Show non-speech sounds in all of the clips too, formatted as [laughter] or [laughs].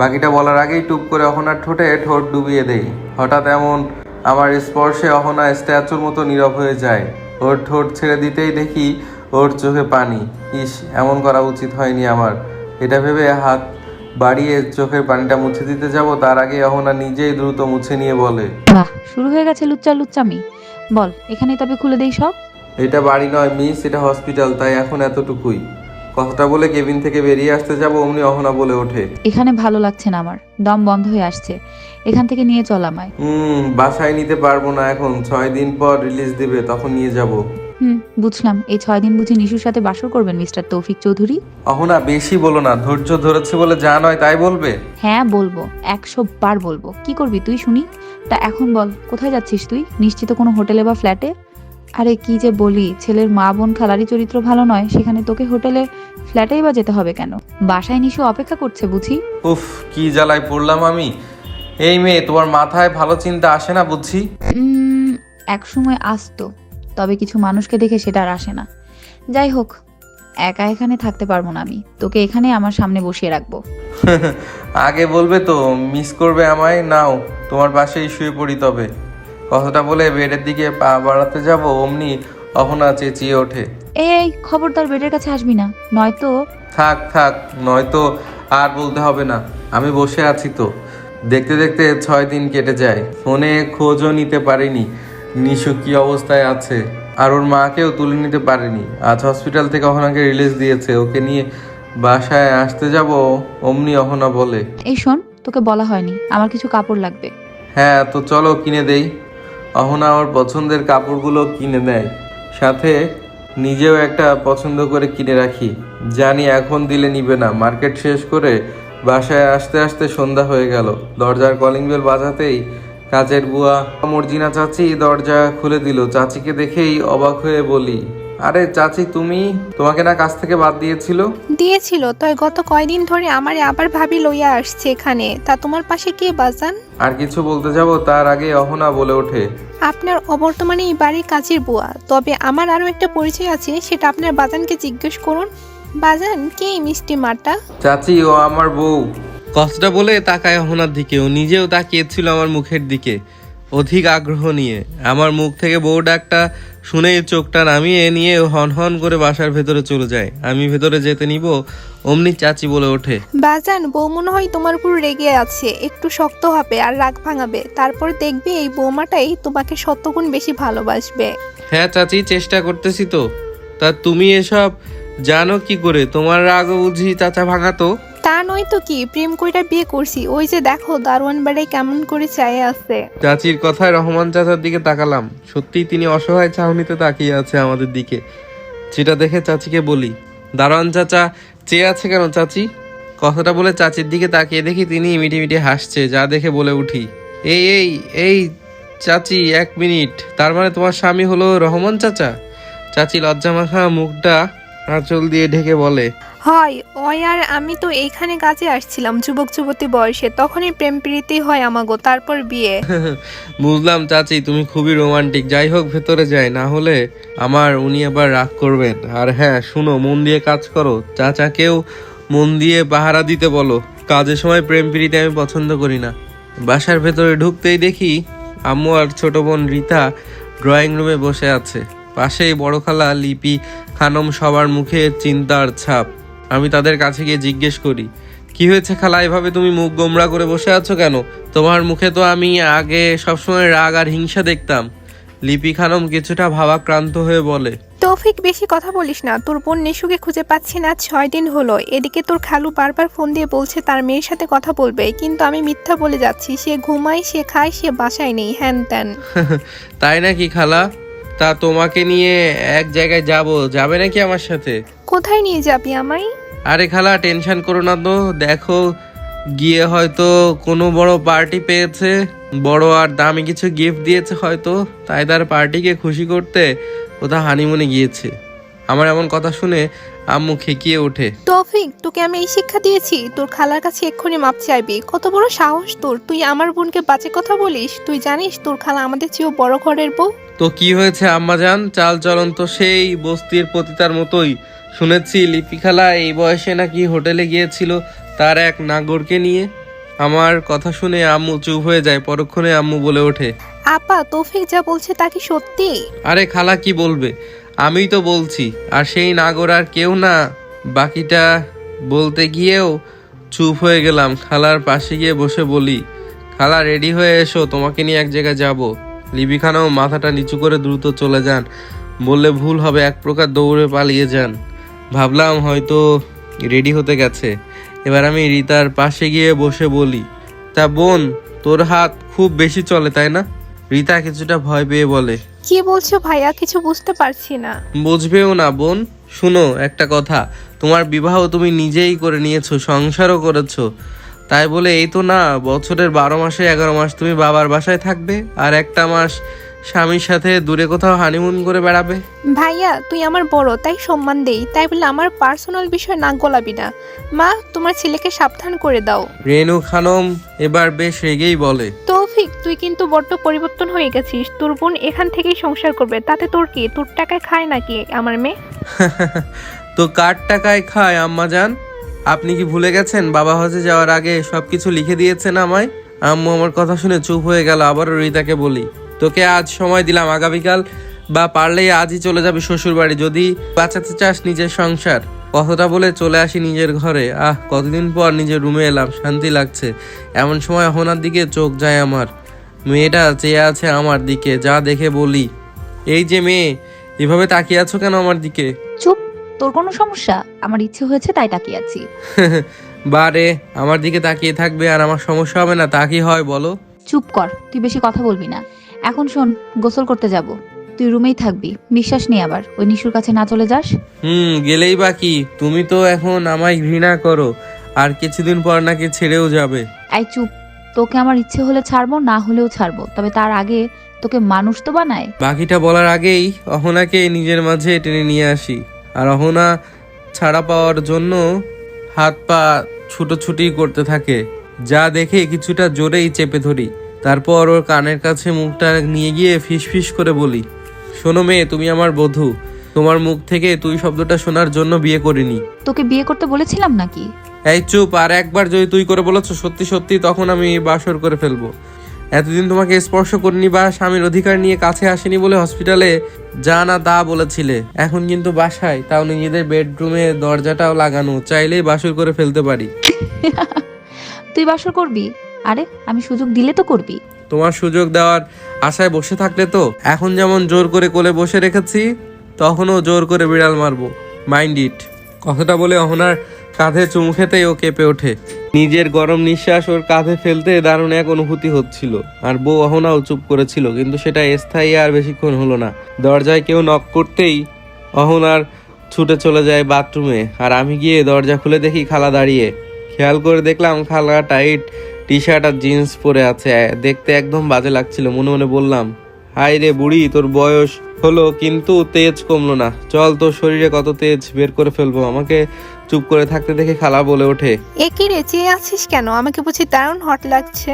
বাকিটা বলার আগেই টুপ করে অহনার ঠোঁটে ঠোঁট ডুবিয়ে দেই। হঠাৎ এমন আমার স্পর্শে অহনা স্ট্যাচুর মতো নীরব হয়ে যায়। ওর ঠোঁট ছেড়ে দিতেই দেখি ওর চোখে পানি। ইস এমন করা উচিত হয়নি আমার। এটা ভেবে হাত বাড়িয়ে চোখের পানিটা মুছে দিতে যাব তার আগে অহনা নিজেই দ্রুত মুছে নিয়ে বলে। বাহ শুরু হয়ে গেছে লুচ্চা লুচ্চামি। বল এখানে তবে খুলে দেই সব? এটা বাড়ি নয় মিস এটা হসপিটাল তাই এখন এতটুকুই। কথাটা বলে কেবিন থেকে বেরিয়ে আসতে যাব অমনি অহনা বলে ওঠে। এখানে ভালো লাগছে না আমার। দম বন্ধ হয়ে আসছে। এখান থেকে নিয়ে চল আমায়। হুম বাসায় নিতে পারব না এখন। ছয় দিন পর রিলিজ দেবে তখন নিয়ে যাব। হুম বুঝলাম। এই ছয় দিন বুঝি নিশুর সাথে বাসর করবেন মিস্টার তৌফিক চৌধুরী? অহনা বেশি বলো না। ধৈর্য ধরেছি বলে যা নয় তাই বলবে? হ্যাঁ বলব। একশো বার বলব। কি করবি তুই শুনি? তা এখন বল কোথায় যাচ্ছিস তুই? নিশ্চিত কোনো হোটেলে বা ফ্ল্যাটে? আরে কি যে বলি ছেলের মা বোন খালারই চরিত্র ভালো নয় সেখানে তোকে হোটেলে ফ্ল্যাটেই বা যেতে হবে কেন? বাসায় নিশু অপেক্ষা করছে বুঝি? উফ কি জ্বালায় পড়লাম আমি। এই মেয়ে তোমার মাথায় ভালো চিন্তা আসে না বুঝছি? উম, এক সময় আসতো তবে কিছু মানুষকে দেখে সেটা আর আসে না। যাই হোক একা এখানে থাকতে পারব না আমি। তোকে এখানে আমার সামনে বসিয়ে রাখব। [laughs] আগে বলবে তো মিস করবে আমায় নাও তোমার পাশেই শুয়ে পড়ি তবে। কথাটা বলে বেডের দিকে পা বাড়াতে যাব অমনি অহনা চেঁচিয়ে ওঠে। এই খবরদার বেডের কাছে আসবি না নয়তো থাক থাক নয়তো আর বলতে হবে না আমি বসে আছি তো। দেখতে দেখতে ছয় দিন কেটে যায় ফোনে খোঁজও নিতে পারিনি নিশু কি অবস্থায় আছে? আর ওর মাকেও তুলে নিতে পারেনি আজ হসপিটাল থেকে অহনাকে রিলিজ দিয়েছে ওকে নিয়ে বাসায় আসতে যাব অমনি অহনা বলে। এই শোন তোকে বলা হয়নি আমার কিছু কাপড় লাগবে। হ্যাঁ তো চলো কিনে দেই। অহনা ওর পছন্দের কাপড়গুলো কিনে দেয় সাথে নিজেও একটা পছন্দ করে কিনে রাখি। জানি এখন দিলে নিবে না। মার্কেট শেষ করে বাসায় আসতে আসতে সন্ধ্যা হয়ে গেল। দরজার কলিং বেল বাজাতেই কাজের বুয়া মর্জিনা চাচি দরজা খুলে দিল। চাচিকে দেখেই অবাক হয়ে বলি আরে চাচি তুমি তোমাকে না কাজ থেকে বাদ দিয়েছিল? দিয়েছিল তাই গত কয়দিন ধরে আমারে আবার ভাবি লইয়া আসছে এখানে। তা তোমার পাশে কে বাজান? আর কিছু বলতে যাব তার আগে অহনা বলে ওঠে। আপনার অবর্তমানে এই বাড়ির কাজের বুয়া। তবে আমার আরও একটা পরিচয় আছে সেটা আপনার বাজানকে জিজ্ঞেস করুন। বাজান কে এই মিষ্টি মাটা? চাচি ও আমার বউ। কথাটা বলে তাকায় অহনার দিকে। ও নিজেও তাকিয়েছিল আমার মুখের দিকে। অধিক আগ্রহ নিয়ে। আমার মুখ থেকে বউ ডাকটা শুনেই চোখটা নামিয়ে নিয়ে হন হন করে বাসার ভেতরে চলে যায়। আমি ভেতরে যেতে নিব অমনি চাচি বলে ওঠে। বাজান বউ মনে হয় তোমার উপর রেগে আছে। একটু শক্ত হবে আর রাগ ভাঙাবে। তারপর দেখবে এই বৌমাটাই তোমাকে শতগুণ বেশি ভালোবাসবে। হ্যাঁ চাচি চেষ্টা করতেছি তো। তা তুমি এসব জানো কি করে? তোমার রাগ বুঝি চাচা ভাঙাতো? তা নয় তো কি, প্রেম কইরা বিয়ে করছি। ওই যে দেখো, দারোয়ান বাড়াই কেমন করে চায়ে আছে। চাচির কথায় রহমান চাচার দিকে তাকালাম। সত্যিই তিনি অসহায় চাহনিতে তাকিয়ে আছে আমাদের দিকে। যেটা দেখে চাচিকে বলি, দারোয়ান চাচা, চেয়ে আছে কেন চাচি? কথাটা বলে চাচির দিকে তাকিয়ে দেখি তিনি মিটি মিটি হাসছে, যা দেখে বলে উঠি, এই এই এই, চাচি, এক মিনিট। তার মানে তোমার স্বামী হলো রহমান চাচা? চাচি লজ্জা মাখা মুখটা আঁচল দিয়ে ঢেকে বলে হয় ওই আর আমি তো এইখানে কাজে আসছিলাম যুবক যুবতী বয়সে। তখনই প্রেম প্রীতি হয় আমাগো তারপর বিয়ে। [laughs] বুঝলাম চাচি তুমি খুবই রোমান্টিক। যাই হোক ভেতরে যাই না হলে আমার উনি আবার রাগ করবেন। আর হ্যাঁ শুনো মন দিয়ে কাজ করো। চাচাকেও মন দিয়ে পাহারা দিতে বলো। কাজের সময় প্রেম প্রীতি আমি পছন্দ করি না। বাসার ভেতরে ঢুকতেই দেখি আম্মু আর ছোট বোন রীতা ড্রয়িং রুমে বসে আছে। পাশেই বড় খালা লিপি খানম সবার মুখে চিন্তার ছাপ। আমি তাদের কাছে গিয়ে জিজ্ঞেস করি কি হয়েছে খালা এভাবে তুমি মুখ গোমরা করে বসে আছো কেন? তোমার মুখে তো আমি আগে সবসময় রাগ আর হিংসা দেখতাম। লিপি খানম কিছুটা ভাবাক্রান্ত হয়ে বলে তৌফিক বেশি কথা বলিস না। তোর বোন নিশুকে খুঁজে পাচ্ছি না ছয় দিন হলো। এদিকে তোর খালু বারবার ফোন দিয়ে বলছে তার মেয়ের সাথে কথা বলবে। কিন্তু আমি মিথ্যা বলে যাচ্ছি। সে ঘুমায় সে খায় সে বাসায় নেই। হ্যান ত্যান। [laughs] তাই নাকি খালা? তা তোমাকে নিয়ে এক জায়গায় যাব। যাবে নাকি আমার সাথে? কোথায় নিয়ে যাবি আমায়? আরে খালা টেনশন করো না তো। দেখো গিয়ে হয়তো কোনো বড় পার্টি পেয়েছে। বড় আর দামি কিছু গিফট দিয়েছে হয়তো। তাই তার পার্টিকে খুশি করতে কোথাও হানিমুনে গিয়েছে। আমার এমন কথা শুনে আম্মু খেকিয়ে ওঠে। তৌফিক তোকে আমি এই শিক্ষা দিয়েছি। তোর খালার কাছে এক্ষুনি মাপ চাইবি। কত বড় সাহস তোর। তুই আমার বোনকে বাজে কথা বলিস। তুই জানিস তোর খালা আমাদের চেয়েও বড় ঘরের বউ? তো কি হয়েছে আম্মাজান চাল চলন তো সেই বস্তির পতিতার মতোই। শুনেছি লিপি খালা এই বয়সে নাকি হোটেলে গিয়েছিল তার এক নাগরকে নিয়ে। আমার কথা শুনে আম্মু চুপ হয়ে যায় পরক্ষণে আম্মু বলে ওঠে আপা তৌফিক যা বলছে তা কি সত্যি? আরে খালা কি বলবে? আমিই তো বলছি আর সেই নাগর আর কেউ না। বাকিটা বলতে গিয়েও চুপ হয়ে গেলাম। খালার পাশে গিয়ে বসে বলি খালা রেডি হয়ে এসো তোমাকে নিয়ে এক জায়গায় যাব। লিবি খানাও মাথাটা নিচু করে দ্রুত চলে যান। বললে ভুল হবে এক প্রকার দৌড়ে পালিয়ে যান। ভাবলাম হয়তো রেডি হতে গেছে। এবার আমি রিতার পাশে গিয়ে বসে বলি তা বোন তোর হাত খুব বেশি চলে তাই না? রিতা কিছুটা ভয় পেয়ে বলে কি বলছো ভাইয়া? কিছু বুঝতে পারছি না। বুঝবেও না বোন। শুনো একটা কথা তোমার বিবাহ তুমি নিজেই করে নিয়েছো সংসারও করেছ। তাই বলে এই তো না বছরের বারো মাসে এগারো মাস তুমি বাবার বাসায় থাকবে আর একটা মাস স্বামীর সাথে দূরে কোথাও হানিমুন করে বেড়াবে। ভাইয়া তুই আমার বড় তাই সম্মান দেই। তাই বলে আমার পার্সোনাল বিষয় নাক গলাবি না। মা তোমার ছেলেকে সাবধান করে দাও। রেনু খানম এবার বেশ রেগেই বলে তৌফিক তুই কিন্তু বড্ড পরিবর্তন হয়ে গেছিস। তোর বোন এখান থেকেই সংসার করবে। তাতে তোর কি? তোর টাকায় খায় নাকি আমার মেয়ে? [laughs] তো কার টাকায় খায় আম্মা যান আপনি কি ভুলে গেছেন? বাবা হজে যাওয়ার আগে সবকিছু লিখে দিয়েছেন আমায়? আম্মু আমার কথা শুনে চুপ হয়ে গেল, আবারও রিতাকে বলি, তোকে আজ সময় দিলাম আগামীকাল বা পারলেই আজই চলে যাবি শ্বশুর বাড়ি যদি বাঁচাতে চাস নিজের সংসার। কথাটা বলে চলে আসি নিজের ঘরে। আহ, কতদিন পর নিজের রুমে এলাম, শান্তি লাগছে। এমন সময় হোনার দিকে চোখ যায় আমার। মেয়েটা চেয়ে আছে আমার দিকে, যা দেখে বলি, এই যে মেয়ে, এভাবে তাকিয়ে আছো কেন আমার দিকে? চুপ তোর কোনো সমস্যা? আমার ইচ্ছে হয়েছে তাই তাকিয়ে আছি। [laughs] বারে আমার দিকে তাকিয়ে থাকবে আর আমার সমস্যা হবে না তা কি হয় বলো? চুপ কর তুই বেশি কথা বলবি না। এখন শোন গোসল করতে যাব। তুই রুমেই থাকবি বিশ্বাস নেই আবার ওই নিশুর কাছে না চলে যাস। হুম গেলেই বাকি তুমি তো এখন আমায় ঘৃণা করো আর কিছুদিন পর নাকি ছেড়েও যাবে। আই চুপ তোকে আমার ইচ্ছে হলে ছাড়বো না হলেও ছাড়বো তবে তার আগে তোকে মানুষ তো বানায়। বাকিটা বলার আগেই অহনাকে নিজের মাঝে টেনে নিয়ে আসি। আর অহনা ছাড়া পাওয়ার জন্য হাত পা ছুটোছুটি করতে থাকে। যা দেখে কিছুটা জোরেই চেপে ধরি। তারপর ওর কানের কাছে মুখটা নিয়ে গিয়ে ফিসফিস করে বলি শোনো মেয়ে তুমি আমার বধূ। তোমার মুখ থেকে তুই শব্দটা শোনার জন্য বিয়ে করিনি। তোকে বিয়ে করতে বলেছিলাম নাকি? এই চুপ আর একবার যদি তুই করে বলেছ সত্যি সত্যি তখন আমি বাসর করে ফেলব। এতদিন তোমাকে স্পর্শ করিনি বা স্বামীর অধিকার নিয়ে কাছে আসেনি বলে হসপিটালে যা না তা বলেছিলে। এখন কিন্তু বাসায় তাও নিজেদের বেডরুমে দরজাটাও লাগানো। চাইলেই বাসর করে ফেলতে পারি। [laughs] তুই বাসর করবি? আরে আমি সুযোগ দিলে তো করবি। তোমার সুযোগ দেওয়ার আশায় বসে থাকলে তো? এখন যেমন জোর করে কোলে বসে রেখেছি তখনও জোর করে বিড়াল মারবো। Mind it. কথাটা বলে অহনার কাঁধে চুমু খেতেই ও কেঁপে ওঠে। নিজের গরম নিঃশ্বাস ওর কাঁধে ফেলতে দারুণ এক অনুভূতি হচ্ছিল। আর বউ অহনাও চুপ করেছিল, কিন্তু সেটা স্থায়ী আর বেশিক্ষণ হলো না। দরজায় কেউ নক করতেই অহনার ছুটে চলে যায় বাথরুমে। আর আমি গিয়ে দরজা খুলে দেখি খালা দাঁড়িয়ে। খেয়াল করে দেখলাম খালা টাইট টি শার্ট আর জিন্স পরে আছে। দেখতে একদম বাজে লাগছিল, মনে মনে বললাম হাই রে বুড়ি, তোর বয়স হলো, কিন্তু তেজ কমলো না। চল তোর শরীরে কত তেজ বের করে ফেলব। আমাকে চুপ করে থাকতে দেখে খালা বলে ওঠে এ কি রে চেয়ে আছিস কেন? আমাকে বুঝি দারুণ হট লাগছে?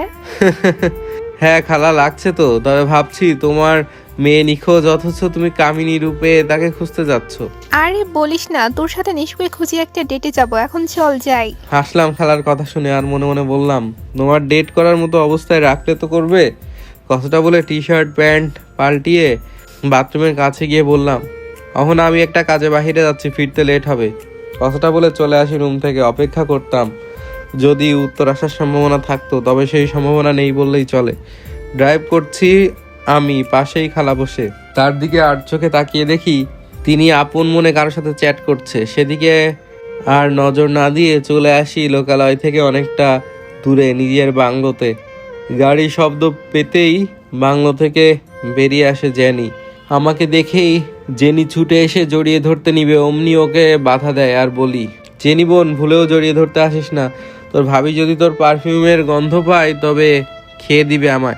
[laughs] হ্যাঁ খালা লাগছে তো তবে ভাবছি তোমার মেয়ে নিখোঁজ অথচ তুমি কামিনী রূপে তাকে খুঁজতে যাচ্ছ। আরে বলিস না তোর সাথে নিশুকে খুঁজে একটা ডেটে যাব এখন চল যাই। হাসলাম খালার কথা শুনে আর মনে মনে বললাম তোমার ডেট করার মতো অবস্থায় রাখলে তো করবে? কথাটা বলে টি শার্ট প্যান্ট পাল্টিয়ে বাথরুমের কাছে গিয়ে বললাম এখন আমি একটা কাজে বাহিরে যাচ্ছি ফিরতে লেট হবে। কথাটা বলে চলে আসি রুম থেকে, অপেক্ষা করতাম। যদি উত্তর আসার সম্ভাবনা থাকতো, তবে সেই সম্ভাবনা নেই বললেই চলে। ড্রাইভ করছি আমি, পাশেই খালা বসে। তার দিকে আর চোখে তাকিয়ে দেখি, তিনি আপন মনে কারোর সাথে চ্যাট করছে। সেদিকে আর নজর না দিয়ে চলে আসি লোকালয় থেকে অনেকটা দূরে, নিজের বাংলোতে গাড়ি শব্দ পেতেই বাংলো থেকে বেরিয়ে আসে জেনি আমাকে দেখেই জেনি ছুটে এসে জড়িয়ে ধরতে নিবে অমনি ওকে বাধা দেয় আর বলি জেনি বোন ভুলেও জড়িয়ে ধরতে আসিস না। তোর ভাবি যদি তোর পারফিউমের গন্ধ পায় তবে খেয়ে দিবে আমায়।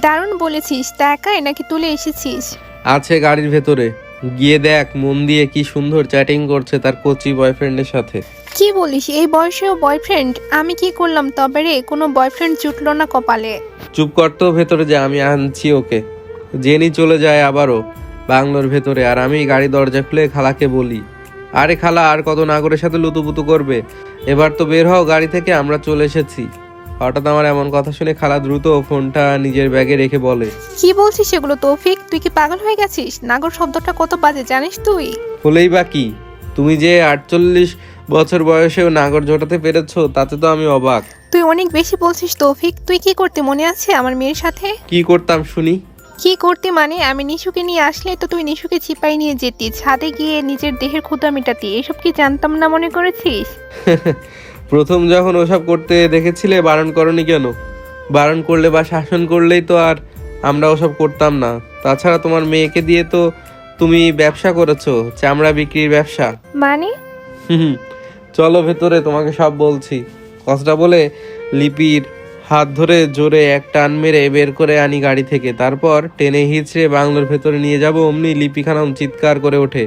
দারুণ বলেছিস তা একাই নাকি তুলে এসেছিস? আছে গাড়ির ভেতরে। গিয়ে দেখ মন দিয়ে কি সুন্দর চ্যাটিং করছে তার কোচি বয়ফ্রেন্ডের সাথে। কি বলিস এই বয়সেও বয়ফ্রেন্ড? আমি কি করলাম তবে রে? কোনো বয়ফ্রেন্ড জুটলো না কপালে? চুপ কর তো ভেতরে যে আমি আনছি ওকে। জেনি চলে যায় আবারও। বাংলোর ভেতরে আর আমি গাড়ি দরজা খুলে খালাকে বলি আরে খালা আর কত নাগরের সাথে লুতুপুতু করবে? এবার তো বের হও গাড়ি থেকে আমরা চলে এসেছি। হঠাৎ আমার এমন কথা শুনে খালা দ্রুত ফোনটা নিজের ব্যাগে রেখে বলে কি বলছিস সেগুলো তৌফিক? তুই কি পাগল হয়ে গেছিস? নাগর শব্দটা কত বাজে জানিস তুই? হলেই বা কি? তুমি যে আটচল্লিশ বছর বয়সেও নাগর জোটাতে পেরেছ তাতে তো আমি অবাক। তুই অনেক বেশি বলছিস তৌফিক। তুই কি করতে মনে আছে আমার মেয়ের সাথে? কি করতাম শুনি? কি করতে মানে? আমি নিশুকে নিয়ে আসলে তো তুই নিশুকে চিপাই নিয়ে যেতি ছাদে গিয়ে নিজের দেহের ক্ষুদা মেটাতি এসব কি জানতাম না মনে করেছিস? [laughs] প্রথম যখন ওসব করতে দেখেছিলে বারণ করনি কেন? বারণ করলে বা শাসন করলেই তো আর আমরা ওসব করতাম না। তাছাড়া তোমার মেয়েকে দিয়ে তো তুমি ব্যবসা করেছ চামড়া বিক্রির ব্যবসা। মানে? হুম চলো ভেতরে তোমাকে সব বলছি। কথাটা বলে লিপির হাত ধরে জোরে এক টান মেরে বের করে আনি গাড়ি থেকে। তারপর টেনে হিচড়ে বাংলোর ভেতরে নিয়ে যাব, অমনি লিপি খানম চিৎকার করে ওঠে।